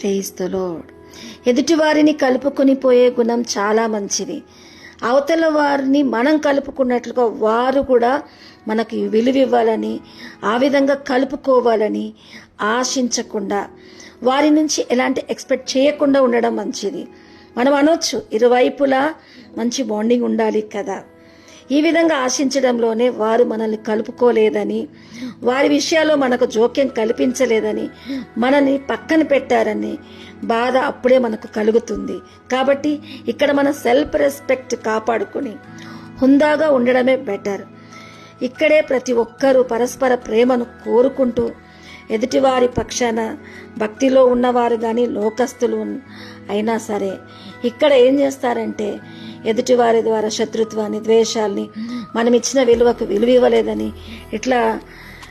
Praise the load ఎదుటి వారిని కలుపుకొని పోయే గుణం చాలా మంచిది. అవతల వారిని మనం కలుపుకున్నట్లుగా వారు కూడా మనకి విలువ ఇవ్వాలని ఆ విధంగా కలుపుకోవాలని ఆశించకుండా వారి నుంచి ఎలాంటి ఎక్స్పెక్ట్ చేయకుండా ఉండడం మంచిది. మనం అనొచ్చు ఇరువైపులా మంచి బాండింగ్ ఉండాలి కదా. ఈ విధంగా ఆశించడంలోనే వారు మనల్ని కలుపుకోలేదని వారి విషయాల్లో మనకు జోక్యం కల్పించలేదని మనల్ని పక్కన పెట్టారని బాధ అప్పుడే మనకు కలుగుతుంది. కాబట్టి ఇక్కడ మన సెల్ఫ్ రెస్పెక్ట్ కాపాడుకుని హుందాగా ఉండడమే బెటర్ ఇక్కడే ప్రతి ఒక్కరూ పరస్పర ప్రేమను కోరుకుంటూ ఎదుటివారి పక్షాన భక్తిలో ఉన్నవారు కానీ లోకస్తులు అయినా సరే ఇక్కడ ఏం చేస్తారంటే ఎదుటివారి ద్వారా శత్రుత్వాన్ని ద్వేషాల్ని మనం ఇచ్చిన విలువకు విలువ ఇవ్వలేదని ఇట్లా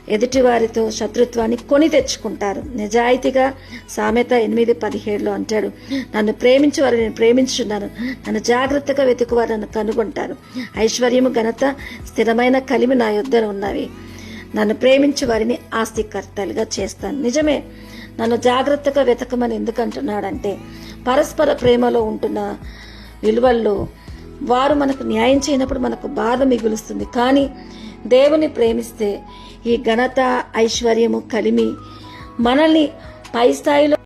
ఎదుటివారితో శత్రుత్వాన్ని కొని తెచ్చుకుంటారు. నిజాయితీగా సామెత ఎనిమిది పదిహేడులో అంటాడు నన్ను ప్రేమించు వారు నేను ప్రేమించున్నాను నన్ను జాగ్రత్తగా వెతుకువారు నన్ను కనుగొంటారు. ఐశ్వర్యము ఘనత స్థిరమైన కలిమి నా యొద్ద ఉన్నవి. నన్ను ప్రేమించు వారిని ఆస్తికర్తలుగా చేస్తాను. నిజమే నన్ను జాగ్రత్తగా వెతకమని ఎందుకంటున్నాడంటే పరస్పర ప్రేమలో ఉంటున్న విలువల్లో వారు మనకు న్యాయం చేయనప్పుడు మనకు బాధ మిగులుస్తుంది. కానీ దేవుని ప్రేమిస్తే ఈ ఘనత ఐశ్వర్యము కలిమి మనల్ని పై స్థాయిలో